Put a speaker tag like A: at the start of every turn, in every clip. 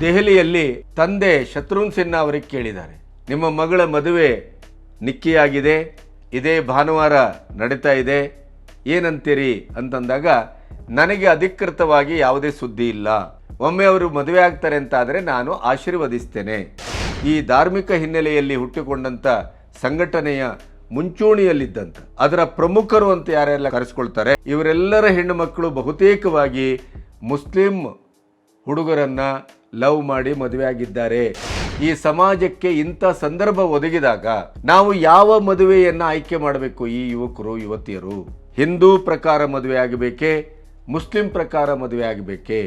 A: ದೆಹಲಿಯಲ್ಲಿ ತಂದೆ ಶತ್ರುನ್ ಸಿನ್ಹಾ ಅವರಿಗೆ ಕೇಳಿದ್ದಾರೆ. ನಿಮ್ಮ ಮಗಳ ಮದುವೆ ನಿಕ್ಕಿಯಾಗಿದೆ. ಇದೇ ಭಾನುವಾರ ನಡೀತಾ ಇದೆ. ಏನಂತೀರಿ ಅಂತಂದಾಗ, ನನಗೆ ಅಧಿಕೃತವಾಗಿ ಯಾವುದೇ ಸುದ್ದಿ ಇಲ್ಲ. ಒಮ್ಮೆ ಅವರು ಮದುವೆ ಆಗ್ತಾರೆ ಅಂತಾದರೆ ನಾನು ಆಶೀರ್ವದಿಸ್ತೇನೆ. ಈ ಧಾರ್ಮಿಕ ಹಿನ್ನೆಲೆಯಲ್ಲಿ ಹುಟ್ಟಿಕೊಂಡಂಥ ಸಂಘಟನೆಯ ಮುಂಚೂಣಿಯಲ್ಲಿದ್ದಂಥ ಅದರ ಪ್ರಮುಖರು ಅಂತ ಯಾರೆಲ್ಲ ಕರೆಸ್ಕೊಳ್ತಾರೆ, ಇವರೆಲ್ಲರ ಹೆಣ್ಣು ಮಕ್ಕಳು ಬಹುತೇಕವಾಗಿ ಮುಸ್ಲಿಂ ಹುಡುಗರನ್ನ ಲವ್ ಮಾಡಿ ಮದುವೆ ಆಗಿದ್ದಾರೆ ಈ ಸಮಾಜಕ್ಕೆ ಇಂಥ ಸಂದರ್ಭ ಒದಗಿದಾಗ ನಾವು ಯಾವ ಮದುವೆಯನ್ನು ಆಯ್ಕೆ ಮಾಡಬೇಕು ಈ ಯುವಕರು, ಯುವತಿಯರು? ಹಿಂದೂ ಪ್ರಕಾರ ಮದುವೆ ಆಗಬೇಕೆ ಮುಸ್ಲಿಂ ಪ್ರಕಾರ ಮದುವೆ ಆಗಬೇಕೆ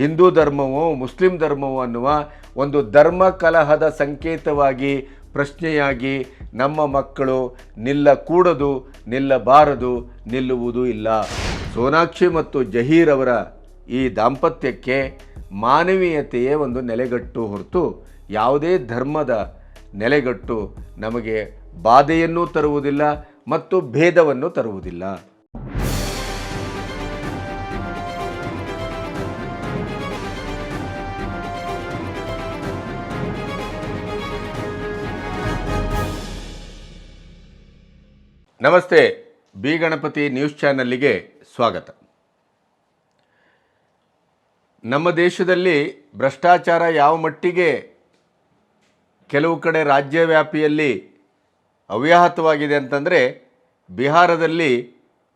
A: ಹಿಂದೂ ಧರ್ಮವೋ, ಮುಸ್ಲಿಂ ಧರ್ಮವೋ ಅನ್ನುವ ಒಂದು ಧರ್ಮ ಕಲಹದ ಸಂಕೇತವಾಗಿ, ಪ್ರಶ್ನೆಯಾಗಿ ನಮ್ಮ ಮಕ್ಕಳು ನಿಲ್ಲಕೂಡದು ನಿಲ್ಲಬಾರದು ನಿಲ್ಲುವುದೂ ಇಲ್ಲ. ಸೋನಾಕ್ಷಿ ಮತ್ತು ಜಹೀರ್ ಅವರ ಈ ದಾಂಪತ್ಯಕ್ಕೆ ಮಾನವೀಯತೆಯೇ ಒಂದು ನೆಲೆಗಟ್ಟು ಹೊರತು ಯಾವುದೇ ಧರ್ಮದ ನೆಲೆಗಟ್ಟು ನಮಗೆ ಬಾಧೆಯನ್ನೂ ತರುವುದಿಲ್ಲ ಮತ್ತು ಭೇದವನ್ನು ತರುವುದಿಲ್ಲ. ನಮಸ್ತೆ, ಬಿ ಗಣಪತಿ ನ್ಯೂಸ್ ಚಾನಲ್ಲಿಗೆ ಸ್ವಾಗತ. ನಮ್ಮ ದೇಶದಲ್ಲಿ ಭ್ರಷ್ಟಾಚಾರ ಯಾವ ಮಟ್ಟಿಗೆ ಕೆಲವು ಕಡೆ ರಾಜ್ಯ ವ್ಯಾಪಿಯಲ್ಲಿ ಅವ್ಯಾಹತವಾಗಿದೆ ಅಂತಂದರೆ ಬಿಹಾರದಲ್ಲಿ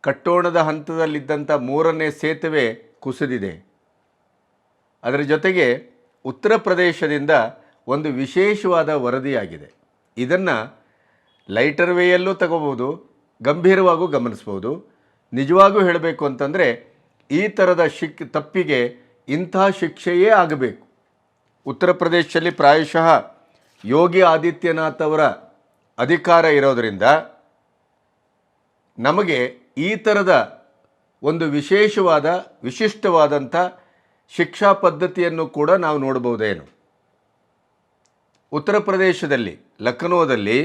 A: ಕಟ್ಟೋಣದ ಹಂತದಲ್ಲಿದ್ದಂಥ ಮೂರನೇ ಸೇತುವೆ ಕುಸಿದಿದೆ. ಅದರ ಜೊತೆಗೆ ಉತ್ತರ ಪ್ರದೇಶದಿಂದ ಒಂದು ವಿಶೇಷವಾದ ವರದಿಯಾಗಿದೆ. ಇದನ್ನು ಲೈಟರ್ ವೇಯಲ್ಲೂ ತಗೋಬೋದು ಗಂಭೀರವಾಗೂ ಗಮನಿಸ್ಬೋದು ನಿಜವಾಗೂ ಹೇಳಬೇಕು ಅಂತಂದರೆ ಈ ಥರದ ಶಿಕ್ ತಪ್ಪಿಗೆ ಇಂಥ ಶಿಕ್ಷೆಯೇ ಆಗಬೇಕು. ಉತ್ತರ ಪ್ರದೇಶದಲ್ಲಿ ಪ್ರಾಯಶಃ ಯೋಗಿ ಆದಿತ್ಯನಾಥ್ ಅವರ ಅಧಿಕಾರ ಇರೋದರಿಂದ ನಮಗೆ ಈ ಥರದ ಒಂದು ವಿಶೇಷವಾದ, ವಿಶಿಷ್ಟವಾದಂಥ ಶಿಕ್ಷಾ ಪದ್ಧತಿಯನ್ನು ಕೂಡ ನಾವು ನೋಡ್ಬೋದೇನು ಉತ್ತರ ಪ್ರದೇಶದಲ್ಲಿ ಲಖನೌದಲ್ಲಿ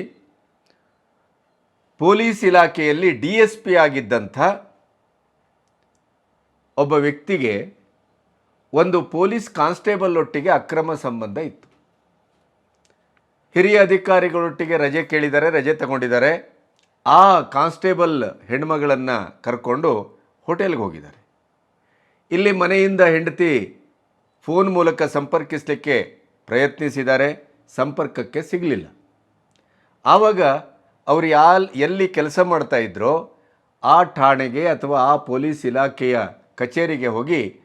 A: ಪೊಲೀಸ್ ಇಲಾಖೆಯಲ್ಲಿ ಡಿ ಎಸ್ ಪಿ ಆಗಿದ್ದಂಥ ಒಬ್ಬ ವ್ಯಕ್ತಿಗೆ ಒಂದು ಪೊಲೀಸ್ ಕಾನ್ಸ್ಟೇಬಲ್ ಒಟ್ಟಿಗೆ ಅಕ್ರಮ ಸಂಬಂಧ ಇತ್ತು. ಹಿರಿಯ ಅಧಿಕಾರಿಗಳೊಟ್ಟಿಗೆ ರಜೆ ಕೇಳಿದರೆ ರಜೆ ತಗೊಂಡಿದ್ದಾರೆ. ಆ ಕಾನ್ಸ್ಟೇಬಲ್ ಹೆಣ್ಮಗಳನ್ನು ಕರ್ಕೊಂಡು ಹೋಟೆಲ್ಗೆ ಹೋಗಿದ್ದಾರೆ. ಇಲ್ಲಿ ಮನೆಯಿಂದ ಹೆಂಡತಿ ಫೋನ್ ಮೂಲಕ ಸಂಪರ್ಕಿಸಲಿಕ್ಕೆ ಪ್ರಯತ್ನಿಸಿದ್ದಾರೆ. ಸಂಪರ್ಕಕ್ಕೆ ಸಿಗಲಿಲ್ಲ. ಆವಾಗ ಅವರು ಯಾಲ್, ಎಲ್ಲಿ ಕೆಲಸ ಮಾಡ್ತಾಯಿದ್ರೋ ಆ ಠಾಣೆಗೆ ಅಥವಾ ಆ ಪೊಲೀಸ್ ಇಲಾಖೆಯ ಕಚೇರಿಗೆ ಹೋಗಿ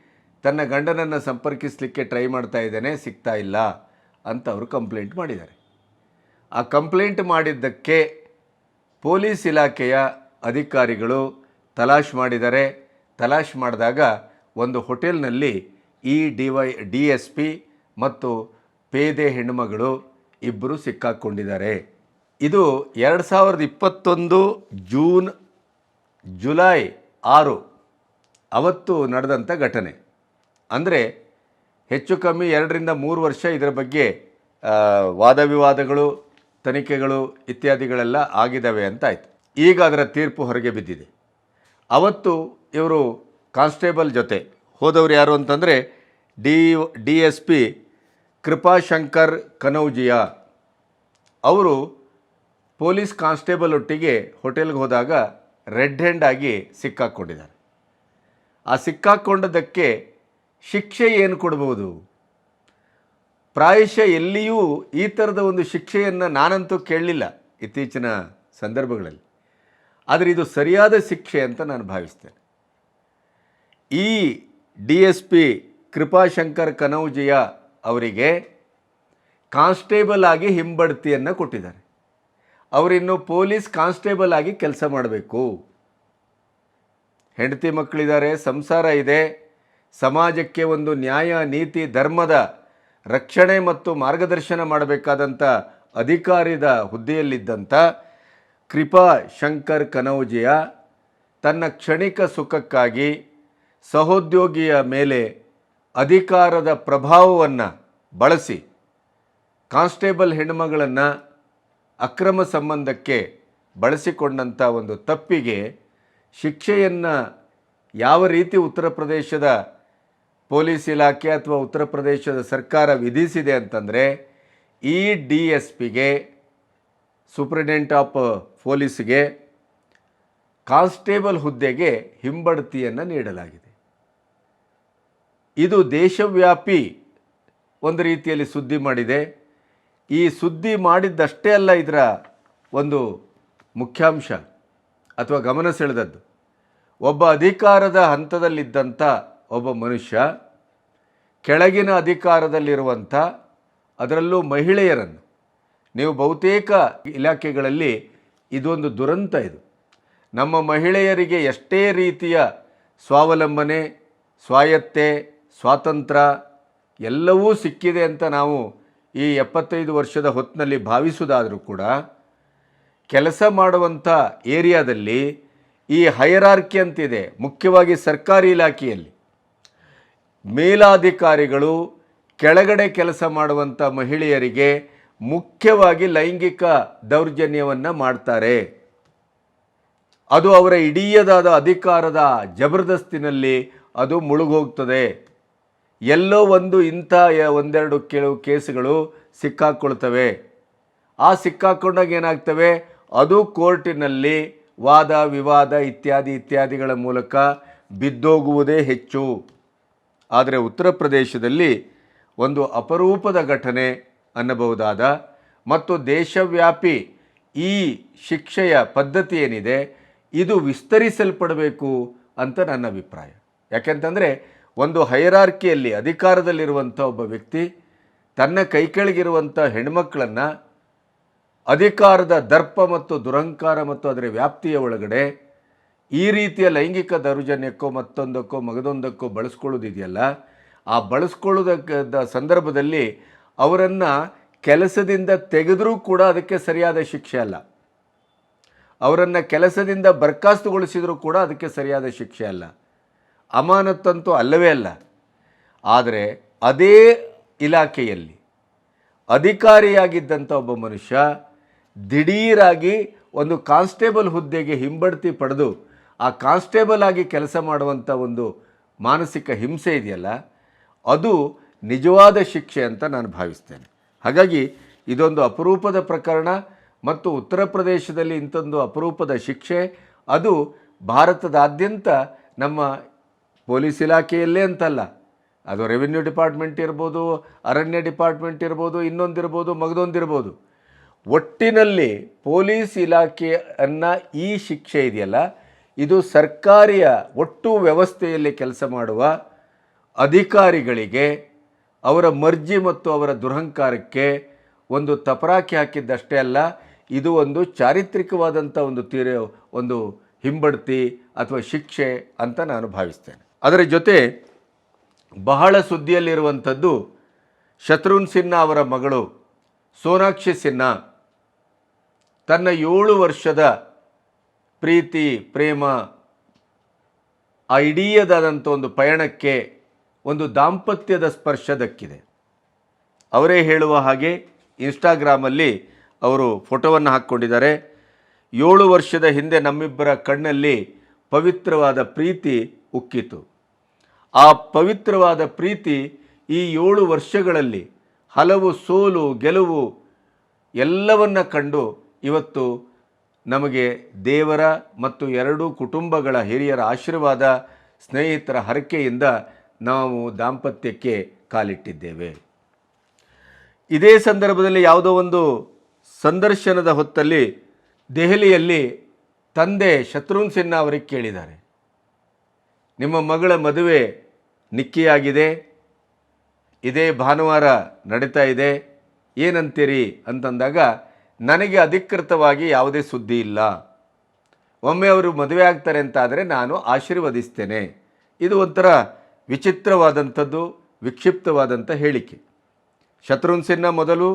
A: ತನ್ನ ಗಂಡನನ್ನು ಸಂಪರ್ಕಿಸಲಿಕ್ಕೆ ಟ್ರೈ ಮಾಡ್ತಾ ಇದ್ದೇನೆ, ಸಿಗ್ತಾ ಇಲ್ಲ ಅಂತ ಅವರು ಕಂಪ್ಲೇಂಟ್ ಮಾಡಿದ್ದಾರೆ. ಆ ಕಂಪ್ಲೇಂಟ್ ಮಾಡಿದ್ದಕ್ಕೆ ಪೊಲೀಸ್ ಇಲಾಖೆಯ ಅಧಿಕಾರಿಗಳು ತಲಾಶ್ ಮಾಡಿದ್ದಾರೆ ತಲಾಶ್ ಮಾಡಿದಾಗ ಒಂದು ಹೋಟೆಲ್ನಲ್ಲಿ ಈ D Y D S P ಮತ್ತು ಪೇದೆ ಹೆಣ್ಣುಮಗಳು ಇಬ್ಬರು ಸಿಕ್ಕಾಕ್ಕೊಂಡಿದ್ದಾರೆ ಇದು ಎರಡು ಸಾವಿರದ ಇಪ್ಪತ್ತೊಂದು ಜೂನ್, ಜುಲೈ ಆರು, ಅವತ್ತು ನಡೆದಂಥ ಘಟನೆ. ಅಂದರೆ ಹೆಚ್ಚು ಕಮ್ಮಿ ಎರಡರಿಂದ ಮೂರು ವರ್ಷ ಇದರ ಬಗ್ಗೆ ವಾದವಿವಾದಗಳು ವಾದ ವಿವಾದಗಳು, ತನಿಖೆಗಳು ಇತ್ಯಾದಿಗಳೆಲ್ಲ ಆಗಿದ್ದಾವೆ ಅಂತ ಈಗ ಅದರ ತೀರ್ಪು ಹೊರಗೆ ಬಿದ್ದಿದೆ. ಅವತ್ತು ಇವರು ಕಾನ್ಸ್ಟೇಬಲ್ ಜೊತೆ ಹೋದವರು ಯಾರು ಅಂತಂದರೆ D D S P Kripashankar Kanaujia. ಅವರು ಪೊಲೀಸ್ ಕಾನ್ಸ್ಟೇಬಲ್ ಒಟ್ಟಿಗೆ ಹೋಟೆಲ್ಗೆ ಹೋದಾಗ ರೆಡ್ ಹ್ಯಾಂಡ್ ಆಗಿ ಸಿಕ್ಕಾಕ್ಕೊಂಡಿದ್ದಾರೆ ಆ ಸಿಕ್ಕಾಕ್ಕೊಂಡದಕ್ಕೆ ಶಿಕ್ಷೆ ಏನು ಕೊಡ್ಬೋದು? ಪ್ರಾಯಶಃ ಎಲ್ಲಿಯೂ ಈ ಥರದ ಒಂದು ಶಿಕ್ಷೆಯನ್ನು ನಾನಂತೂ ಕೇಳಲಿಲ್ಲ ಇತ್ತೀಚಿನ ಸಂದರ್ಭಗಳಲ್ಲಿ. ಆದರೆ ಇದು ಸರಿಯಾದ ಶಿಕ್ಷೆ ಅಂತ ನಾನು ಭಾವಿಸ್ತೇನೆ. ಈ D S P Kripashankar Kanaujia ಅವರಿಗೆ ಕಾನ್ಸ್ಟೇಬಲ್ ಆಗಿ ಹಿಂಬಡ್ತಿಯನ್ನು ಕೊಟ್ಟಿದ್ದಾರೆ. ಅವರಿನ್ನು ಪೊಲೀಸ್ ಕಾನ್ಸ್ಟೇಬಲ್ ಆಗಿ ಕೆಲಸ ಮಾಡಬೇಕು. ಹೆಂಡತಿ ಮಕ್ಕಳಿದ್ದಾರೆ, ಸಂಸಾರ ಇದೆ ಸಮಾಜಕ್ಕೆ ಒಂದು ನ್ಯಾಯ, ನೀತಿ, ಧರ್ಮದ ರಕ್ಷಣೆ ಮತ್ತು ಮಾರ್ಗದರ್ಶನ ಮಾಡಬೇಕಾದಂಥ ಅಧಿಕಾರಿದ ಹುದ್ದೆಯಲ್ಲಿದ್ದಂಥ ಕೃಪಾ ಶಂಕರ್ ಕನೌಜಿಯ ತನ್ನ ಕ್ಷಣಿಕ ಸುಖಕ್ಕಾಗಿ ಸಹೋದ್ಯೋಗಿಯ ಮೇಲೆ ಅಧಿಕಾರದ ಪ್ರಭಾವವನ್ನು ಬಳಸಿ ಕಾನ್ಸ್ಟೇಬಲ್ ಹೆಣ್ಣುಮಗಳನ್ನು ಅಕ್ರಮ ಸಂಬಂಧಕ್ಕೆ ಬಳಸಿಕೊಂಡಂಥ ಒಂದು ತಪ್ಪಿಗೆ ಶಿಕ್ಷೆಯನ್ನು ಯಾವ ರೀತಿ ಉತ್ತರ ಪ್ರದೇಶದ ಪೊಲೀಸ್ ಇಲಾಖೆ ಅಥವಾ ಉತ್ತರ ಪ್ರದೇಶದ ಸರ್ಕಾರ ವಿಧಿಸಿದೆ ಅಂತಂದರೆ ಈ ಡಿ ಎಸ್ ಪಿಗೆ ಸೂಪ್ರಿಡೆಂಟ್ ಆಫ್ ಪೊಲೀಸ್ಗೆ ಕಾನ್ಸ್ಟೇಬಲ್ ಹುದ್ದೆಗೆ ಹಿಂಬಡ್ತಿಯನ್ನು ನೀಡಲಾಗಿದೆ. ಇದು ದೇಶವ್ಯಾಪಿ ಒಂದು ರೀತಿಯಲ್ಲಿ ಸುದ್ದಿ ಮಾಡಿದೆ. ಈ ಸುದ್ದಿ ಮಾಡಿದ್ದಷ್ಟೇ ಅಲ್ಲ ಇದರ ಒಂದು ಮುಖ್ಯಾಂಶ ಅಥವಾ ಗಮನ ಸೆಳೆದದ್ದು. ಒಬ್ಬ ಅಧಿಕಾರದ ಹಂತದಲ್ಲಿದ್ದಂಥ ಒಬ್ಬ ಮನುಷ್ಯ ಕೆಳಗಿನ ಅಧಿಕಾರದಲ್ಲಿರುವಂಥ ಅದರಲ್ಲೂ ಮಹಿಳೆಯರನ್ನು. ನೀವು ಬಹುತೇಕ ಇಲಾಖೆಗಳಲ್ಲಿ ಇದೊಂದು ದುರಂತ ಇದು. ನಮ್ಮ ಮಹಿಳೆಯರಿಗೆ ಎಷ್ಟೇ ರೀತಿಯ ಸ್ವಾವಲಂಬನೆ, ಸ್ವಾಯತ್ತೆ ಸ್ವಾತಂತ್ರ್ಯ ಎಲ್ಲವೂ ಸಿಕ್ಕಿದೆ ಅಂತ ನಾವು ಈ ಎಪ್ಪತ್ತೈದು ವರ್ಷದ ಹೊತ್ತಿನಲ್ಲಿ ಭಾವಿಸುವುದಾದರೂ ಕೂಡ ಕೆಲಸ ಮಾಡುವಂಥ ಏರಿಯಾದಲ್ಲಿ ಈ ಹೈರಾರ್ಕಿ ಅಂತಿದೆ. ಮುಖ್ಯವಾಗಿ ಸರ್ಕಾರಿ ಇಲಾಖೆಯಲ್ಲಿ. ಮೇಲಾಧಿಕಾರಿಗಳು ಕೆಳಗಡೆ ಕೆಲಸ ಮಾಡುವಂಥ ಮಹಿಳೆಯರಿಗೆ ಮುಖ್ಯವಾಗಿ ಲೈಂಗಿಕ ದೌರ್ಜನ್ಯವನ್ನು ಮಾಡ್ತಾರೆ. ಅದು ಅವರ ಇಡೀಯದಾದ ಅಧಿಕಾರದ ಜಬರ್ದಸ್ತಿನಲ್ಲಿ ಅದು ಮುಳುಗೋಗ್ತದೆ. ಎಲ್ಲೋ ಒಂದು ಇಂಥ ಒಂದೆರಡು ಕೆಲವು ಕೇಸುಗಳು ಸಿಕ್ಕಾಕ್ಕೊಳ್ತವೆ ಆ ಸಿಕ್ಕಾಕೊಂಡಾಗ ಏನಾಗ್ತವೆ? ಅದು ಕೋರ್ಟಿನಲ್ಲಿ ವಾದ, ವಿವಾದ ಇತ್ಯಾದಿ ಇತ್ಯಾದಿಗಳ ಮೂಲಕ ಬಿದ್ದೋಗುವುದೇ ಹೆಚ್ಚು. ಆದರೆ ಉತ್ತರ ಪ್ರದೇಶದಲ್ಲಿ ಒಂದು ಅಪರೂಪದ ಘಟನೆ ಅನ್ನಬಹುದಾದ ಮತ್ತು ದೇಶವ್ಯಾಪಿ ಈ ಶಿಕ್ಷೆಯ ಪದ್ಧತಿ ಏನಿದೆ, ಇದು ವಿಸ್ತರಿಸಲ್ಪಡಬೇಕು ಅಂತ ನನ್ನ ಅಭಿಪ್ರಾಯ. ಯಾಕೆಂತಂದರೆ ಒಂದು ಹೈರಾರ್ಕಿಯಲ್ಲಿ ಅಧಿಕಾರದಲ್ಲಿರುವಂಥ ಒಬ್ಬ ವ್ಯಕ್ತಿ, ತನ್ನ ಕೈಕೆಳಗಿರುವಂಥ ಹೆಣ್ಮಕ್ಕಳನ್ನು ಅಧಿಕಾರದ ದರ್ಪ ಮತ್ತು ದುರಂಕಾರ ಮತ್ತು ಅದರ ವ್ಯಾಪ್ತಿಯ ಒಳಗಡೆ ಈ ರೀತಿಯ ಲೈಂಗಿಕ ದೌರ್ಜನ್ಯಕ್ಕೋ ಮತ್ತೊಂದಕ್ಕೋ ಮಗದೊಂದಕ್ಕೋ ಬಳಸ್ಕೊಳ್ಳೋದಿದೆಯಲ್ಲ, ಆ ಬಳಸ್ಕೊಳ್ಳೋದಕ್ಕೆ ಸಂದರ್ಭದಲ್ಲಿ ಅವರನ್ನು ಕೆಲಸದಿಂದ ತೆಗೆದರೂ ಕೂಡ ಅದಕ್ಕೆ ಸರಿಯಾದ ಶಿಕ್ಷೆ ಅಲ್ಲ. ಅವರನ್ನು ಕೆಲಸದಿಂದ ಬರ್ಖಾಸ್ತುಗೊಳಿಸಿದರೂ ಕೂಡ ಅದಕ್ಕೆ ಸರಿಯಾದ ಶಿಕ್ಷೆ ಅಲ್ಲ. ಅಮಾನತ್ತಂತೂ ಅಲ್ಲವೇ ಅಲ್ಲ. ಆದರೆ ಅದೇ ಇಲಾಖೆಯಲ್ಲಿ ಅಧಿಕಾರಿಯಾಗಿದ್ದಂಥ ಒಬ್ಬ ಮನುಷ್ಯ ದಿಢೀರಾಗಿ ಒಂದು ಕಾನ್ಸ್ಟೇಬಲ್ ಹುದ್ದೆಗೆ ಹಿಂಬಡ್ತಿ ಪಡೆದು ಆ ಕಾನ್ಸ್ಟೇಬಲ್ ಆಗಿ ಕೆಲಸ ಮಾಡುವಂಥ ಒಂದು ಮಾನಸಿಕ ಹಿಂಸೆ ಇದೆಯಲ್ಲ, ಅದು ನಿಜವಾದ ಶಿಕ್ಷೆ ಅಂತ ನಾನು ಭಾವಿಸ್ತೇನೆ. ಹಾಗಾಗಿ ಇದೊಂದು ಅಪರೂಪದ ಪ್ರಕರಣ ಮತ್ತು ಉತ್ತರ ಪ್ರದೇಶದಲ್ಲಿ ಇಂಥೊಂದು ಅಪರೂಪದ ಶಿಕ್ಷೆ, ಅದು ಭಾರತದಾದ್ಯಂತ ನಮ್ಮ ಪೊಲೀಸ್ ಇಲಾಖೆಯಲ್ಲೇ ಅಂತಲ್ಲ. ಅದು ರೆವಿನ್ಯೂ ಡಿಪಾರ್ಟ್ಮೆಂಟ್ ಇರ್ಬೋದು, ಅರಣ್ಯ ಡಿಪಾರ್ಟ್ಮೆಂಟ್ ಇರ್ಬೋದು, ಇನ್ನೊಂದಿರ್ಬೋದು, ಮಗದೊಂದಿರ್ಬೋದು. ಒಟ್ಟಿನಲ್ಲಿ ಪೊಲೀಸ್ ಇಲಾಖೆಯನ್ನು ಈ ಶಿಕ್ಷೆ ಇದೆಯಲ್ಲ ಇದು ಸರ್ಕಾರಿಯ ಒಟ್ಟು ವ್ಯವಸ್ಥೆಯಲ್ಲಿ ಕೆಲಸ ಮಾಡುವ ಅಧಿಕಾರಿಗಳಿಗೆ ಅವರ ಮರ್ಜಿ ಮತ್ತು ಅವರ ದುರಹಂಕಾರಕ್ಕೆ ಒಂದು ತಪರಾಕಿ ಹಾಕಿದ್ದಷ್ಟೇ ಅಲ್ಲ, ಇದು ಒಂದು ಚಾರಿತ್ರಿಕವಾದಂಥ ಒಂದು ತೀರ, ಒಂದು ಹಿಂಬಡ್ತಿ ಅಥವಾ ಶಿಕ್ಷೆ ಅಂತ ನಾನು ಭಾವಿಸ್ತೇನೆ. ಅದರ ಜೊತೆ ಬಹಳ ಸುದ್ದಿಯಲ್ಲಿರುವಂಥದ್ದು, ಶತ್ರುನ್ ಸಿನ್ಹಾ ಅವರ ಮಗಳು ಸೋನಾಕ್ಷಿ ಸಿನ್ಹಾ ತನ್ನ ಏಳು ವರ್ಷದ ಪ್ರೀತಿ, ಪ್ರೇಮ ಆ ಇಡೀಯದಾದಂಥ ಒಂದು ಪಯಣಕ್ಕೆ ಒಂದು ದಾಂಪತ್ಯದ ಸ್ಪರ್ಶ ದಕ್ಕಿದೆ. ಅವರೇ ಹೇಳುವ ಹಾಗೆ ಇನ್ಸ್ಟಾಗ್ರಾಮಲ್ಲಿ ಅವರು ಫೋಟೋವನ್ನು ಹಾಕ್ಕೊಂಡಿದ್ದಾರೆ. ಏಳು ವರ್ಷದ ಹಿಂದೆ ನಮ್ಮಿಬ್ಬರ ಕಣ್ಣಲ್ಲಿ ಪವಿತ್ರವಾದ ಪ್ರೀತಿ ಉಕ್ಕಿತು. ಆ ಪವಿತ್ರವಾದ ಪ್ರೀತಿ ಈ ಏಳು ವರ್ಷಗಳಲ್ಲಿ ಹಲವು ಸೋಲು, ಗೆಲುವು ಎಲ್ಲವನ್ನ ಕಂಡು ಇವತ್ತು ನಮಗೆ ದೇವರ ಮತ್ತು ಎರಡೂ ಕುಟುಂಬಗಳ ಹಿರಿಯರ ಆಶೀರ್ವಾದ, ಸ್ನೇಹಿತರ ಹರಕೆಯಿಂದ ನಾವು ದಾಂಪತ್ಯಕ್ಕೆ ಕಾಲಿಟ್ಟಿದ್ದೇವೆ. ಇದೇ ಸಂದರ್ಭದಲ್ಲಿ ಯಾವುದೋ ಒಂದು ಸಂದರ್ಶನದ ಹೊತ್ತಲ್ಲಿ ದೆಹಲಿಯಲ್ಲಿ ತಂದೆ ಶತ್ರುಘ್ನ ಸಿನ್ಹಾ ಅವರಿಗೆ ಕೇಳಿದ್ದಾರೆ. ನಿಮ್ಮ ಮಗಳ ಮದುವೆ ನಿಕ್ಕಿಯಾಗಿದೆ, ಇದೇ ಭಾನುವಾರ ನಡೀತಾ ಇದೆ, ಏನಂತೀರಿ ಅಂತಂದಾಗ ನನಗೆ ಅಧಿಕೃತವಾಗಿ ಯಾವುದೇ ಸುದ್ದಿ ಇಲ್ಲ. ಒಮ್ಮೆ ಅವರು ಮದುವೆ ಆಗ್ತಾರೆ ಅಂತಾದರೆ ನಾನು ಆಶೀರ್ವದಿಸ್ತೇನೆ. ಇದು ಒಂಥರ ವಿಚಿತ್ರವಾದಂಥದ್ದು, ವಿಕ್ಷಿಪ್ತವಾದಂಥ ಹೇಳಿಕೆ. ಶತ್ರುಘ್ನ ಸಿನ್ಹಾ ಮೊದಲು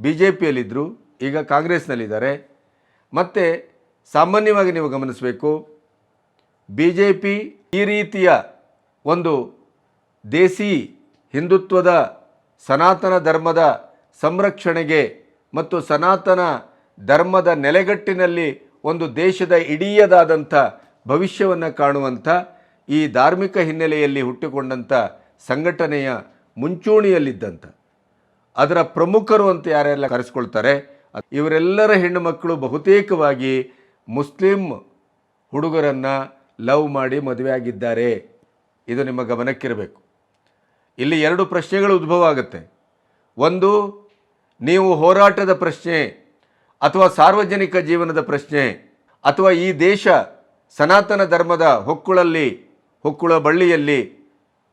A: ಬಿ ಜೆ ಪಿಯಲ್ಲಿದ್ದರು ಈಗ ಕಾಂಗ್ರೆಸ್ನಲ್ಲಿದ್ದಾರೆ. ಮತ್ತು ಸಾಮಾನ್ಯವಾಗಿ ನೀವು ಗಮನಿಸಬೇಕು ಬಿ ಜೆ ಪಿ ಈ ರೀತಿಯ ಒಂದು ದೇಸಿ ಹಿಂದುತ್ವದ ಸನಾತನ ಧರ್ಮದ ಸಂರಕ್ಷಣೆಗೆ ಮತ್ತು ಸನಾತನ ಧರ್ಮದ ನೆಲೆಗಟ್ಟಿನಲ್ಲಿ ಒಂದು ದೇಶದ ಇಡೀಯದಾದಂಥ ಭವಿಷ್ಯವನ್ನು ಕಾಣುವಂಥ ಈ ಧಾರ್ಮಿಕ ಹಿನ್ನೆಲೆಯಲ್ಲಿ ಹುಟ್ಟಿಕೊಂಡಂಥ ಸಂಘಟನೆಯ ಮುಂಚೂಣಿಯಲ್ಲಿದ್ದಂಥ. ಅದರ ಪ್ರಮುಖರು ಅಂತ ಯಾರೆಲ್ಲ ಕರೆಸ್ಕೊಳ್ತಾರೆ, ಇವರೆಲ್ಲರ ಹೆಣ್ಣು ಮಕ್ಕಳು ಬಹುತೇಕವಾಗಿ ಮುಸ್ಲಿಂ ಹುಡುಗರನ್ನು ಲವ್ ಮಾಡಿ ಮದುವೆ ಆಗಿದ್ದಾರೆ. ಇದು ನಿಮ್ಮ ಗಮನಕ್ಕಿರಬೇಕು. ಇಲ್ಲಿ ಎರಡು ಪ್ರಶ್ನೆಗಳು ಉದ್ಭವ ಆಗುತ್ತೆ. ಒಂದು ನೀವು ಹೋರಾಟದ ಪ್ರಶ್ನೆ ಅಥವಾ ಸಾರ್ವಜನಿಕ ಜೀವನದ ಪ್ರಶ್ನೆ ಅಥವಾ ಈ ದೇಶ ಸನಾತನ ಧರ್ಮದ ಹೊಕ್ಕುಳಲ್ಲಿ, ಹೊಕ್ಕುಳ ಬಳ್ಳಿಯಲ್ಲಿ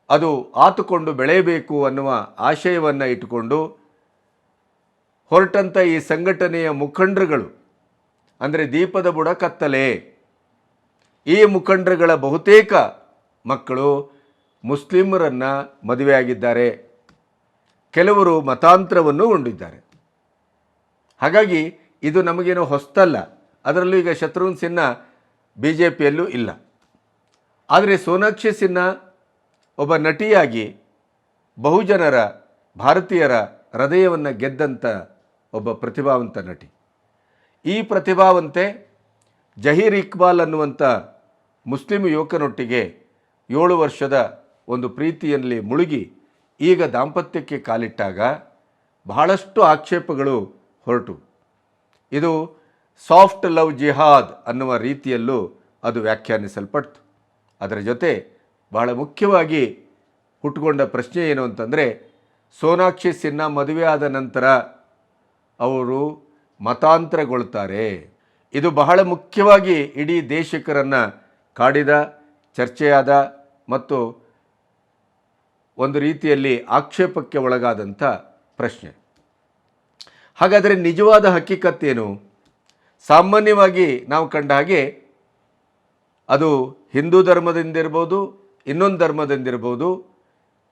A: ಅದು ಆತುಕೊಂಡು ಬೆಳೆಯಬೇಕು ಅನ್ನುವ ಆಶಯವನ್ನು ಇಟ್ಟುಕೊಂಡು ಹೊರಟಂಥ ಈ ಸಂಘಟನೆಯ ಮುಖಂಡರುಗಳು, ಅಂದರೆ ದೀಪದ ಬುಡ ಕತ್ತಲೆ, ಈ ಮುಖಂಡರುಗಳ ಬಹುತೇಕ ಮಕ್ಕಳು ಮುಸ್ಲಿಮರನ್ನು ಮದುವೆಯಾಗಿದ್ದಾರೆ. ಕೆಲವರು ಮತಾಂತರವನ್ನು ಕೊಂಡಿದ್ದಾರೆ ಹಾಗಾಗಿ ಇದು ನಮಗೇನು ಹೊಸ್ತಲ್ಲ. ಅದರಲ್ಲೂ ಈಗ ಶತ್ರುಘ್ನ ಸಿನ್ಹಾ ಬಿ ಜೆ ಪಿಯಲ್ಲೂ ಇಲ್ಲ. ಆದರೆ ಸೋನಾಕ್ಷಿ ಸಿನ್ಹಾ ಒಬ್ಬ ನಟಿಯಾಗಿ ಬಹುಜನರ, ಭಾರತೀಯರ ಹೃದಯವನ್ನು ಗೆದ್ದಂಥ ಒಬ್ಬ ಪ್ರತಿಭಾವಂತ ನಟಿ. ಈ ಪ್ರತಿಭಾವಂತೆ ಜಹೀರ್ ಇಕ್ಬಾಲ್ ಅನ್ನುವಂಥ ಮುಸ್ಲಿಂ ಯುವಕನೊಟ್ಟಿಗೆ ಏಳು ವರ್ಷದ ಒಂದು ಪ್ರೀತಿಯಲ್ಲಿ ಮುಳುಗಿ ಈಗ ದಾಂಪತ್ಯಕ್ಕೆ ಕಾಲಿಟ್ಟಾಗ ಬಹಳಷ್ಟು ಆಕ್ಷೇಪಗಳು ಹೊರಟು. ಇದು ಸಾಫ್ಟ್ ಲವ್ ಜಿಹಾದ್ ಅನ್ನುವ ರೀತಿಯಲ್ಲೂ ಅದು ವ್ಯಾಖ್ಯಾನಿಸಲ್ಪಡ್ತು. ಅದರ ಜೊತೆ ಬಹಳ ಮುಖ್ಯವಾಗಿ ಹುಟ್ಟುಕೊಂಡ ಪ್ರಶ್ನೆ ಏನು ಅಂತಂದರೆ, ಸೋನಾಕ್ಷಿ ಸಿನ್ಹಾ ಮದುವೆ ಆದ ನಂತರ ಅವರು ಮತಾಂತರಗೊಳ್ತಾರೆ ಇದು ಬಹಳ ಮುಖ್ಯವಾಗಿ ಇಡೀ ದೇಶಕರನ್ನು ಕಾಡಿದ, ಚರ್ಚೆಯಾದ ಮತ್ತು ಒಂದು ರೀತಿಯಲ್ಲಿ ಆಕ್ಷೇಪಕ್ಕೆ ಒಳಗಾದಂಥ ಪ್ರಶ್ನೆ. ಹಾಗಾದರೆ ನಿಜವಾದ ಹಕ್ಕಿಕತ್ತೇನು ಸಾಮಾನ್ಯವಾಗಿ ನಾವು ಕಂಡ ಹಾಗೆ ಅದು ಹಿಂದೂ ಧರ್ಮದಿಂದಿರ್ಬೋದು, ಇನ್ನೊಂದು ಧರ್ಮದಿಂದಿರ್ಬೋದು,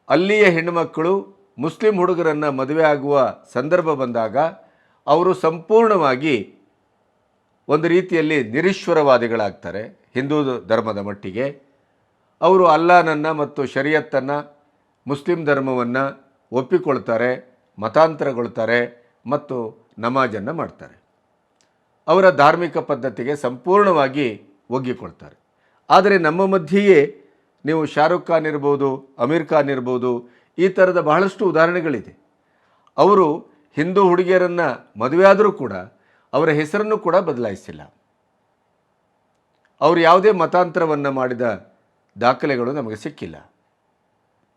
A: ಅಲ್ಲಿಯ ಹೆಣ್ಣುಮಕ್ಕಳು ಮುಸ್ಲಿಂ ಹುಡುಗರನ್ನು ಮದುವೆ ಆಗುವ ಸಂದರ್ಭ ಬಂದಾಗ ಅವರು ಸಂಪೂರ್ಣವಾಗಿ ಒಂದು ರೀತಿಯಲ್ಲಿ ನಿರೀಶ್ವರವಾದಿಗಳಾಗ್ತಾರೆ ಹಿಂದೂ ಧರ್ಮದ ಮಟ್ಟಿಗೆ. ಅವರು ಅಲ್ಲಾನನ್ನು ಮತ್ತು ಶರಿಯತ್ತನ್ನು ಮುಸ್ಲಿಂ ಧರ್ಮವನ್ನು ಒಪ್ಪಿಕೊಳ್ತಾರೆ, ಮತಾಂತರಗೊಳ್ತಾರೆ ಮತ್ತು ನಮಾಜನ್ನು ಮಾಡ್ತಾರೆ. ಅವರ ಧಾರ್ಮಿಕ ಪದ್ಧತಿಗೆ ಸಂಪೂರ್ಣವಾಗಿ ಒಗ್ಗಿಕೊಳ್ತಾರೆ. ಆದರೆ ನಮ್ಮ ಮಧ್ಯೆಯೇ ನೀವು ಶಾರುಖ್ ಖಾನ್ ಇರ್ಬೋದು, ಅಮೀರ್ ಖಾನ್ ಇರ್ಬೋದು, ಈ ಥರದ ಬಹಳಷ್ಟು ಉದಾಹರಣೆಗಳಿದೆ. ಅವರು ಹಿಂದೂ ಹುಡುಗಿಯರನ್ನು ಮದುವೆಯಾದರೂ ಕೂಡ ಅವರ ಹೆಸರನ್ನು ಕೂಡ ಬದಲಾಯಿಸಿಲ್ಲ. ಅವರು ಯಾವುದೇ ಮತಾಂತರವನ್ನು ಮಾಡಿದ ದಾಖಲೆಗಳು ನಮಗೆ ಸಿಕ್ಕಿಲ್ಲ.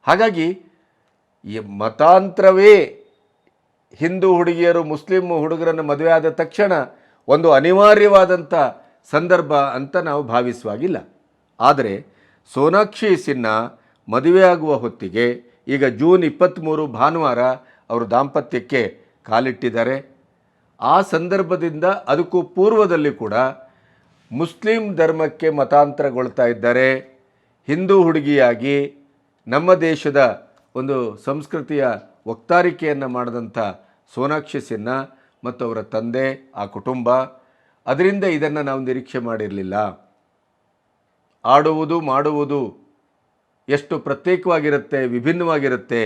A: ಹಾಗಾಗಿ ಈ ಮತಾಂತರವೇ ಹಿಂದೂ ಹುಡುಗಿಯರು, ಮುಸ್ಲಿಂ ಹುಡುಗರನ್ನು ಮದುವೆ ಆದ ತಕ್ಷಣ ಒಂದು ಅನಿವಾರ್ಯವಾದಂಥ ಸಂದರ್ಭ ಅಂತ ನಾವು ಭಾವಿಸುವಾಗಿಲ್ಲ. ಆದರೆ ಸೋನಾಕ್ಷಿ ಸಿನ್ಹಾ ಮದುವೆಯಾಗುವ ಹೊತ್ತಿಗೆ ಈಗ ಜೂನ್ ಇಪ್ಪತ್ತ್ಮೂರು ಭಾನುವಾರ ಅವರು ದಾಂಪತ್ಯಕ್ಕೆ ಕಾಲಿಟ್ಟಿದ್ದಾರೆ. ಆ ಸಂದರ್ಭದಿಂದ ಅದಕ್ಕೂ ಪೂರ್ವದಲ್ಲಿ ಕೂಡ ಮುಸ್ಲಿಂ ಧರ್ಮಕ್ಕೆ ಮತಾಂತರಗೊಳ್ತಾ ಇದ್ದಾರೆ. ಹಿಂದೂ ಹುಡುಗಿಯಾಗಿ ನಮ್ಮ ದೇಶದ ಒಂದು ಸಂಸ್ಕೃತಿಯ ವಕ್ತಾರಿಕೆಯನ್ನು ಮಾಡಿದಂಥ ಸೋನಾಕ್ಷಿ ಸಿನ್ಹಾ ಮತ್ತು ಅವರ ತಂದೆ, ಆ ಕುಟುಂಬ, ಅದರಿಂದ ಇದನ್ನು ನಾವು ನಿರೀಕ್ಷೆ ಮಾಡಿರಲಿಲ್ಲ. ಆಡುವುದು, ಮಾಡುವುದು ಎಷ್ಟು ಪ್ರತ್ಯೇಕವಾಗಿರುತ್ತೆ, ವಿಭಿನ್ನವಾಗಿರುತ್ತೆ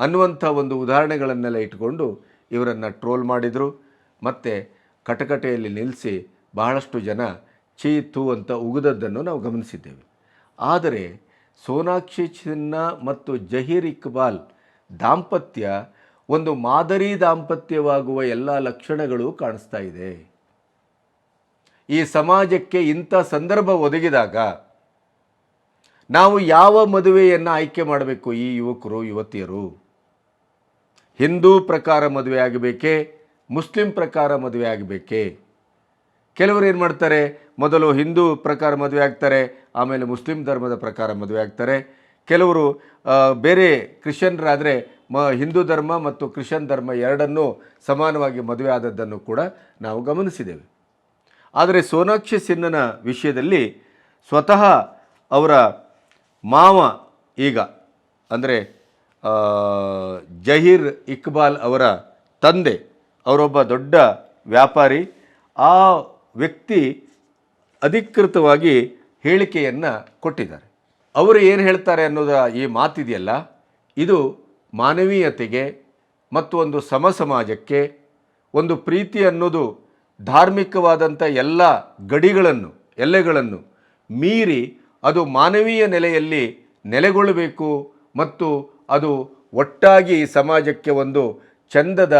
A: ಅನ್ನುವಂಥ ಒಂದು ಉದಾಹರಣೆಗಳನ್ನೆಲ್ಲ ಇಟ್ಕೊಂಡು ಇವರನ್ನು ಟ್ರೋಲ್ ಮಾಡಿದರು. ಮತ್ತು ಕಟಕಟೆಯಲ್ಲಿ ನಿಲ್ಲಿಸಿ ಬಹಳಷ್ಟು ಜನ ಚೀತು ಅಂತ ಉಗಿದದ್ದನ್ನು ನಾವು ಗಮನಿಸಿದ್ದೇವೆ. ಆದರೆ ಸೋನಾಕ್ಷಿ ಸಿನ್ಹಾ ಮತ್ತು ಜಹೀರ್ ಇಕ್ಬಾಲ್ ದಾಂಪತ್ಯ ಒಂದು ಮಾದರಿ ದಾಂಪತ್ಯವಾಗುವ ಎಲ್ಲ ಲಕ್ಷಣಗಳು ಕಾಣಿಸ್ತಾ ಇದೆ. ಈ ಸಮಾಜಕ್ಕೆ ಇಂಥ ಸಂದರ್ಭ ಒದಗಿದಾಗ ನಾವು ಯಾವ ಮದುವೆಯನ್ನು ಆಯ್ಕೆ ಮಾಡಬೇಕು ಈ ಯುವಕರು, ಯುವತಿಯರು? ಹಿಂದೂ ಪ್ರಕಾರ ಮದುವೆ ಆಗಬೇಕೇ, ಮುಸ್ಲಿಂ ಪ್ರಕಾರ ಮದುವೆ ಆಗಬೇಕೇ? ಕೆಲವರು ಏನು ಮಾಡ್ತಾರೆ? ಮೊದಲು ಹಿಂದೂ ಪ್ರಕಾರ ಮದುವೆ ಆಗ್ತಾರೆ, ಆಮೇಲೆ ಮುಸ್ಲಿಂ ಧರ್ಮದ ಪ್ರಕಾರ ಮದುವೆ ಆಗ್ತಾರೆ. ಕೆಲವರು ಬೇರೆ ಕ್ರಿಶ್ಚಿಯನ್ರಾದರೆ ಮ, ಹಿಂದೂ ಧರ್ಮ ಮತ್ತು ಕ್ರಿಶ್ಚಿಯನ್ ಧರ್ಮ ಎರಡನ್ನೂ ಸಮಾನವಾಗಿ ಮದುವೆ ಆದದ್ದನ್ನು ಕೂಡ ನಾವು ಗಮನಿಸಿದ್ದೇವೆ. ಆದರೆ ಸೋನಾಕ್ಷಿ ಸಿನ್ನನ ವಿಷಯದಲ್ಲಿ ಸ್ವತಃ ಅವರ ಮಾವ ಈಗ, ಅಂದರೆ ಜಹೀರ್ ಇಕ್ಬಾಲ್ ಅವರ ತಂದೆ, ಅವರೊಬ್ಬ ದೊಡ್ಡ ವ್ಯಾಪಾರಿ, ಆ ವ್ಯಕ್ತಿ ಅಧಿಕೃತವಾಗಿ ಹೇಳಿಕೆಯನ್ನು ಕೊಟ್ಟಿದ್ದಾರೆ. ಅವರು ಏನು ಹೇಳ್ತಾರೆ ಅನ್ನೋದ ಈ ಮಾತಿದೆಯಲ್ಲ, ಇದು ಮಾನವೀಯತೆಗೆ ಮತ್ತು ಒಂದು ಸಮ ಸಮಾಜಕ್ಕೆ ಒಂದು ಪ್ರೀತಿ ಅನ್ನೋದು ಧಾರ್ಮಿಕವಾದಂಥ ಎಲ್ಲ ಗಡಿಗಳನ್ನು, ಎಲ್ಲೆಗಳನ್ನು ಮೀರಿ ಅದು ಮಾನವೀಯ ನೆಲೆಯಲ್ಲಿ ನೆಲೆಗೊಳ್ಳಬೇಕು ಮತ್ತು ಅದು ಒಟ್ಟಾಗಿ ಸಮಾಜಕ್ಕೆ ಒಂದು ಚಂದದ,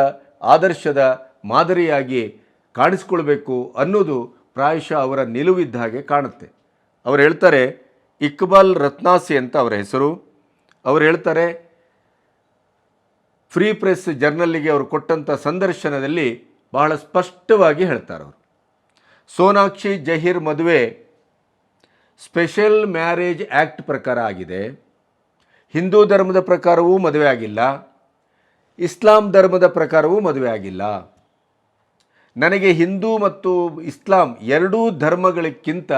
A: ಆದರ್ಶದ ಮಾದರಿಯಾಗಿ ಕಾಣಿಸ್ಕೊಳ್ಬೇಕು ಅನ್ನೋದು ಪ್ರಾಯಶಃ ಅವರ ನಿಲುವಿದ್ದ ಹಾಗೆ ಕಾಣುತ್ತೆ. ಅವ್ರು ಹೇಳ್ತಾರೆ, ಇಕ್ಬಾಲ್ ರತ್ನಾಸಿ ಅಂತ ಅವರ ಹೆಸರು. ಅವ್ರು ಹೇಳ್ತಾರೆ, ಫ್ರೀ ಪ್ರೆಸ್ ಜರ್ನಲ್ಲಿಗೆ ಅವರು ಕೊಟ್ಟಂಥ ಸಂದರ್ಶನದಲ್ಲಿ ಬಹಳ ಸ್ಪಷ್ಟವಾಗಿ ಹೇಳ್ತಾರೆ ಅವರು. ಸೋನಾಕ್ಷಿ ಜಹೀರ್ ಮದುವೆ ಸ್ಪೆಷಲ್ ಮ್ಯಾರೇಜ್ ಆ್ಯಕ್ಟ್ ಪ್ರಕಾರ ಆಗಿದೆ. ಹಿಂದೂ ಧರ್ಮದ ಪ್ರಕಾರವೂ ಮದುವೆ ಆಗಿಲ್ಲ. ಇಸ್ಲಾಂ ಧರ್ಮದ ಪ್ರಕಾರವೂ ಮದುವೆ ಆಗಿಲ್ಲ. ನನಗೆ ಹಿಂದೂ ಮತ್ತು ಇಸ್ಲಾಂ ಎರಡೂ ಧರ್ಮಗಳಿಗಿಂತ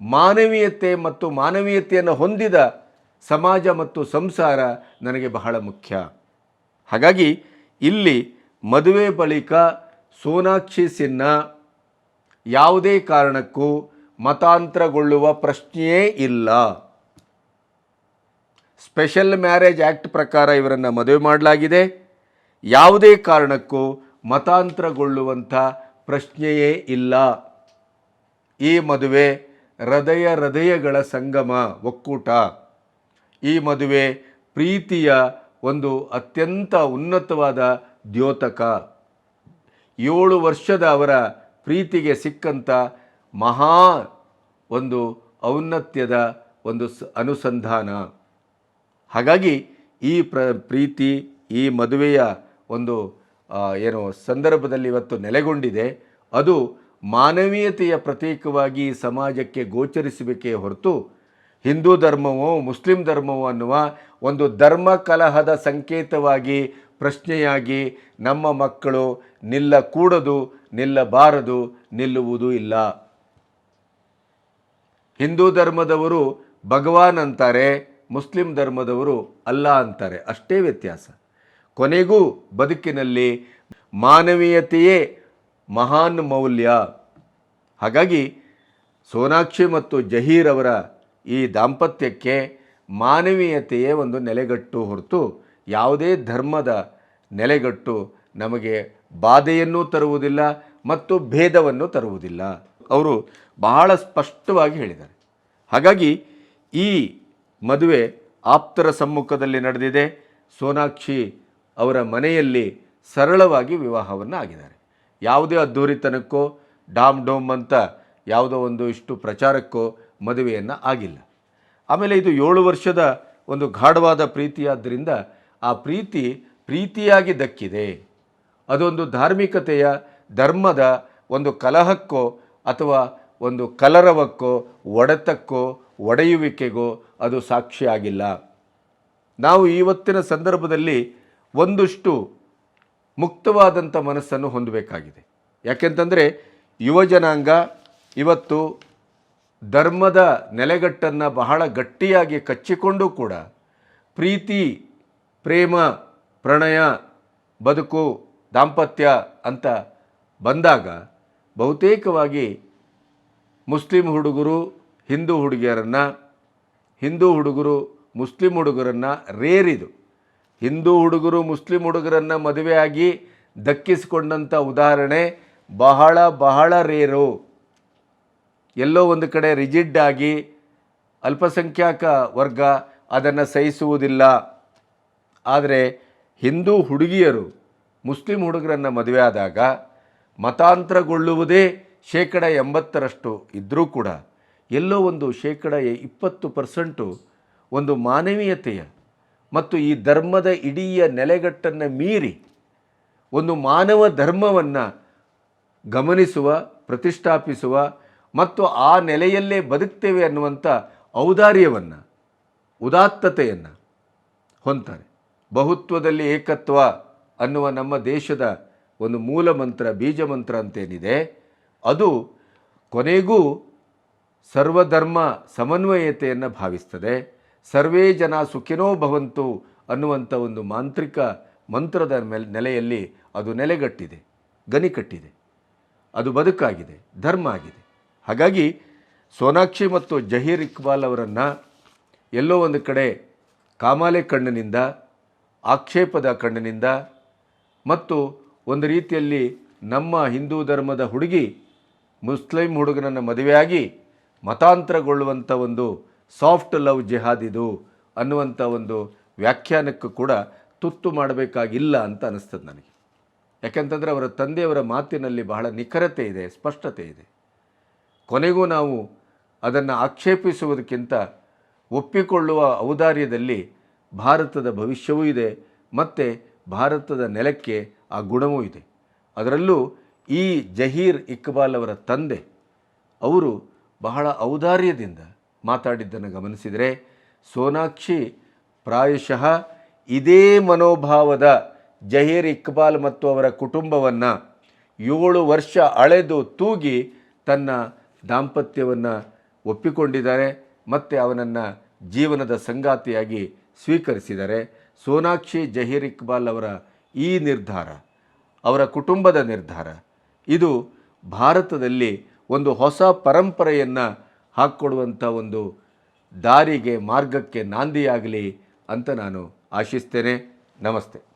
A: ಮಾನವೀಯತೆ ಮತ್ತು ಮಾನವೀಯತೆಯನ್ನು ಹೊಂದಿದ ಸಮಾಜ ಮತ್ತು ಸಂಸಾರ ನನಗೆ ಬಹಳ ಮುಖ್ಯ. ಹಾಗಾಗಿ ಇಲ್ಲಿ ಮದುವೆ ಬಳಿಕ ಸೋನಾಕ್ಷಿ ಸಿನ್ಹಾ ಯಾವುದೇ ಕಾರಣಕ್ಕೂ ಮತಾಂತರಗೊಳ್ಳುವ ಪ್ರಶ್ನೆಯೇ ಇಲ್ಲ. ಸ್ಪೆಷಲ್ ಮ್ಯಾರೇಜ್ ಆ್ಯಕ್ಟ್ ಪ್ರಕಾರ ಇವರನ್ನು ಮದುವೆ ಮಾಡಲಾಗಿದೆ. ಯಾವುದೇ ಕಾರಣಕ್ಕೂ ಮತಾಂತರಗೊಳ್ಳುವಂಥ ಪ್ರಶ್ನೆಯೇ ಇಲ್ಲ. ಈ ಮದುವೆ ಹೃದಯ ಹೃದಯಗಳ ಸಂಗಮ, ಒಕ್ಕೂಟ. ಈ ಮದುವೆ ಪ್ರೀತಿಯ ಒಂದು ಅತ್ಯಂತ ಉನ್ನತವಾದ ದ್ಯೋತಕ. ಏಳು ವರ್ಷದ ಅವರ ಪ್ರೀತಿಗೆ ಸಿಕ್ಕಂಥ ಮಹಾ ಒಂದು ಔನ್ನತ್ಯದ ಒಂದು ಅನುಸಂಧಾನ. ಹಾಗಾಗಿ ಈ ಪ್ರ, ಪ್ರೀತಿ, ಈ ಮದುವೆಯ ಒಂದು ಏನು ಸಂದರ್ಭದಲ್ಲಿ ಇವತ್ತು ನೆಲೆಗೊಂಡಿದೆ. ಅದು ಮಾನವೀಯತೆಯ ಪ್ರತೀಕವಾಗಿ ಸಮಾಜಕ್ಕೆ ಗೋಚರಿಸಬೇಕೇ ಹೊರತು ಹಿಂದೂ ಧರ್ಮವೋ ಮುಸ್ಲಿಂ ಧರ್ಮವೋ ಅನ್ನುವ ಒಂದು ಧರ್ಮ ಕಲಹದ ಸಂಕೇತವಾಗಿ ಪ್ರಶ್ನೆಯಾಗಿ ನಮ್ಮ ಮಕ್ಕಳು ನಿಲ್ಲಕೂಡದು ನಿಲ್ಲಬಾರದು, ನಿಲ್ಲುವುದೂ ಇಲ್ಲ. ಹಿಂದೂ ಧರ್ಮದವರು ಭಗವಾನ್ ಅಂತಾರೆ, ಮುಸ್ಲಿಂ ಧರ್ಮದವರು ಅಲ್ಲ ಅಂತಾರೆ. ಅಷ್ಟೇ ವ್ಯತ್ಯಾಸ. ಕೊನೆಗೂ ಬದುಕಿನಲ್ಲಿ ಮಾನವೀಯತೆಯೇ ಮಹಾನ್ ಮೌಲ್ಯ. ಹಾಗಾಗಿ ಸೋನಾಕ್ಷಿ ಮತ್ತು ಜಹೀರ್ ಅವರ ಈ ದಾಂಪತ್ಯಕ್ಕೆ ಮಾನವೀಯತೆಯೇ ಒಂದು ನೆಲೆಗಟ್ಟು ಹೊರತು ಯಾವುದೇ ಧರ್ಮದ ನೆಲೆಗಟ್ಟು ನಮಗೆ ಬಾಧೆಯನ್ನೂ ತರುವುದಿಲ್ಲ ಮತ್ತು ಭೇದವನ್ನು ತರುವುದಿಲ್ಲ. ಅವರು ಬಹಳ ಸ್ಪಷ್ಟವಾಗಿ ಹೇಳಿದ್ದಾರೆ. ಹಾಗಾಗಿ ಈ ಮದುವೆ ಆಪ್ತರ ಸಮ್ಮುಖದಲ್ಲಿ ನಡೆದಿದೆ. ಸೋನಾಕ್ಷಿ ಅವರ ಮನೆಯಲ್ಲಿ ಸರಳವಾಗಿ ವಿವಾಹವನ್ನು ಆಗಿದ್ದಾರೆ ಯಾವುದೇ ಅದ್ಧೂರಿತನಕ್ಕೋ ಡಾಮ್ ಡೋಮ್ ಅಂತ ಯಾವುದೋ ಒಂದು ಇಷ್ಟು ಪ್ರಚಾರಕ್ಕೋ ಮದುವೆಯನ್ನು ಆಗಿಲ್ಲ. ಆಮೇಲೆ ಇದು ಏಳು ವರ್ಷದ ಒಂದು ಗಾಢವಾದ ಪ್ರೀತಿಯಾದ್ದರಿಂದ ಆ ಪ್ರೀತಿ ಪ್ರೀತಿಯಾಗಿ ದಕ್ಕಿದೆ. ಅದೊಂದು ಧಾರ್ಮಿಕತೆಯ ಧರ್ಮದ ಒಂದು ಕಲಹಕ್ಕೋ ಅಥವಾ ಒಂದು ಕಲರವಕ್ಕೋ, ಒಡೆತಕ್ಕೋ, ಒಡೆಯುವಿಕೆಗೋ ಅದು ಸಾಕ್ಷಿಯಾಗಿಲ್ಲ ನಾವು ಇವತ್ತಿನ ಸಂದರ್ಭದಲ್ಲಿ ಒಂದಷ್ಟು ಮುಕ್ತವಾದಂಥ ಮನಸ್ಸನ್ನು ಹೊಂದಬೇಕಾಗಿದೆ. ಯಾಕೆಂತಂದರೆ ಯುವಜನಾಂಗ ಇವತ್ತು ಧರ್ಮದ ನೆಲೆಗಟ್ಟನ್ನು ಬಹಳ ಗಟ್ಟಿಯಾಗಿ ಕಚ್ಚಿಕೊಂಡು ಕೂಡ ಪ್ರೀತಿ, ಪ್ರೇಮ, ಪ್ರಣಯ, ಬದುಕು, ದಾಂಪತ್ಯ ಅಂತ ಬಂದಾಗ ಬಹುತೇಕವಾಗಿ ಮುಸ್ಲಿಂ ಹುಡುಗರು, ಹಿಂದೂ ಹುಡುಗಿಯರನ್ನು, ಹಿಂದೂ ಹುಡುಗರು, ಮುಸ್ಲಿಂ ಹುಡುಗರನ್ನು ರೇರಿದು. ಹಿಂದೂ ಹುಡುಗರು, ಮುಸ್ಲಿಂ ಹುಡುಗರನ್ನು ಮದುವೆಯಾಗಿ ದಕ್ಕಿಸಿಕೊಂಡಂಥ ಉದಾಹರಣೆ ಬಹಳ ಬಹಳ ರೇರು. ಎಲ್ಲೋ ಒಂದು ಕಡೆ ರಿಜಿಡ್ ಆಗಿ ಅಲ್ಪಸಂಖ್ಯಾತ ವರ್ಗ ಅದನ್ನು ಸಹಿಸುವುದಿಲ್ಲ. ಆದರೆ ಹಿಂದೂ ಹುಡುಗಿಯರು, ಮುಸ್ಲಿಂ ಹುಡುಗರನ್ನು ಮದುವೆ ಆದಾಗ ಮತಾಂತರಗೊಳ್ಳುವುದೇ ಶೇಕಡ ಎಂಬತ್ತರಷ್ಟು ಇದ್ದರೂ ಕೂಡ ಎಲ್ಲೋ ಒಂದು ಶೇಕಡ ಇಪ್ಪತ್ತು ಪರ್ಸೆಂಟು ಒಂದು ಮಾನವೀಯತೆಯ ಮತ್ತು ಈ ಧರ್ಮದ ಇಡೀ ನೆಲೆಗಟ್ಟನ್ನು ಮೀರಿ ಒಂದು ಮಾನವ ಧರ್ಮವನ್ನು ಗಮನಿಸುವ, ಪ್ರತಿಷ್ಠಾಪಿಸುವ ಮತ್ತು ಆ ನೆಲೆಯಲ್ಲೇ ಬದುಕ್ತೇವೆ ಅನ್ನುವಂಥ ಔದಾರ್ಯವನ್ನು, ಉದಾತ್ತತೆಯನ್ನು ಹೊಂತಾರೆ ಬಹುತ್ವದಲ್ಲಿ ಏಕತ್ವ ಅನ್ನುವ ನಮ್ಮ ದೇಶದ ಒಂದು ಮೂಲ ಮಂತ್ರ ಬೀಜ ಮಂತ್ರ ಅಂತೇನಿದೆ, ಅದು ಕೊನೆಗೂ ಸರ್ವಧರ್ಮ ಸಮನ್ವಯತೆಯನ್ನು ಭಾವಿಸ್ತದೆ. ಸರ್ವೇ ಜನ ಸುಖಿನೋ ಭವಂತು ಅನ್ನುವಂಥ ಒಂದು ಮಾಂತ್ರಿಕ ಮಂತ್ರದ ನೆಲೆಯಲ್ಲಿ ಅದು ನೆಲೆಗಟ್ಟಿದೆ ಗನಿ ಕಟ್ಟಿದೆ ಅದು ಬದುಕಾಗಿದೆ, ಧರ್ಮ ಆಗಿದೆ. ಹಾಗಾಗಿ ಸೋನಾಕ್ಷಿ ಮತ್ತು ಜಹೀರ್ ಇಕ್ಬಾಲ್ ಅವರನ್ನು ಎಲ್ಲೋ ಒಂದು ಕಡೆ ಕಾಮಾಲೆ ಕಣ್ಣಿನಿಂದ, ಆಕ್ಷೇಪದ ಕಣ್ಣಿನಿಂದ ಮತ್ತು ಒಂದು ರೀತಿಯಲ್ಲಿ ನಮ್ಮ ಹಿಂದೂ ಧರ್ಮದ ಹುಡುಗಿ, ಮುಸ್ಲಿಂ ಹುಡುಗನನ್ನು ಮದುವೆಯಾಗಿ ಮತಾಂತರಗೊಳ್ಳುವಂಥ ಒಂದು ಸಾಫ್ಟ್ ಲವ್ ಜಿಹಾದ್ ಇದು ಅನ್ನುವಂಥ ಒಂದು ವ್ಯಾಖ್ಯಾನಕ್ಕೂ ಕೂಡ ತುತ್ತು ಮಾಡಬೇಕಾಗಿಲ್ಲ ಅಂತ ಅನಿಸ್ತದೆ ನನಗೆ. ಯಾಕಂತಂದರೆ ಅವರ ತಂದೆಯವರ ಮಾತಿನಲ್ಲಿ ಬಹಳ ನಿಖರತೆ ಇದೆ, ಸ್ಪಷ್ಟತೆ ಇದೆ. ಕೊನೆಗೂ ನಾವು ಅದನ್ನು ಆಕ್ಷೇಪಿಸುವುದಕ್ಕಿಂತ ಒಪ್ಪಿಕೊಳ್ಳುವ ಔದಾರ್ಯದಲ್ಲಿ ಭಾರತದ ಭವಿಷ್ಯವೂ ಇದೆ, ಮತ್ತು ಭಾರತದ ನೆಲಕ್ಕೆ ಆ ಗುಣವೂ ಇದೆ. ಅದರಲ್ಲೂ ಈ ಜಹೀರ್ ಇಕ್ಬಾಲ್ ಅವರ ತಂದೆ, ಅವರು ಬಹಳ ಔದಾರ್ಯದಿಂದ ಮಾತಾಡಿದ್ದನ್ನು ಗಮನಿಸಿದರೆ ಸೋನಾಕ್ಷಿ ಪ್ರಾಯಶಃ ಇದೇ ಮನೋಭಾವದ ಜಹೀರ್ ಇಕ್ಬಾಲ್ ಮತ್ತು ಅವರ ಕುಟುಂಬವನ್ನು ಏಳು ವರ್ಷ ಅಳೆದು ತೂಗಿ ತನ್ನ ದಾಂಪತ್ಯವನ್ನು ಒಪ್ಪಿಕೊಂಡಿದ್ದಾರೆ ಮತ್ತು ಅವನನ್ನು ಜೀವನದ ಸಂಗಾತಿಯಾಗಿ ಸ್ವೀಕರಿಸಿದ್ದಾರೆ. ಸೋನಾಕ್ಷಿ, ಜಹೀರ್ ಇಕ್ಬಾಲ್ ಅವರ ಈ ನಿರ್ಧಾರ, ಅವರ ಕುಟುಂಬದ ನಿರ್ಧಾರ, ಇದು ಭಾರತದಲ್ಲಿ ಒಂದು ಹೊಸ ಪರಂಪರೆಯನ್ನು ಹಾಕ್ಕೊಡುವಂಥ ಒಂದು ದಾರಿಗೆ ಮಾರ್ಗಕ್ಕೆ ನಾಂದಿಯಾಗಲಿ ಅಂತ ನಾನು ಆಶಿಸ್ತೇನೆ. ನಮಸ್ತೆ.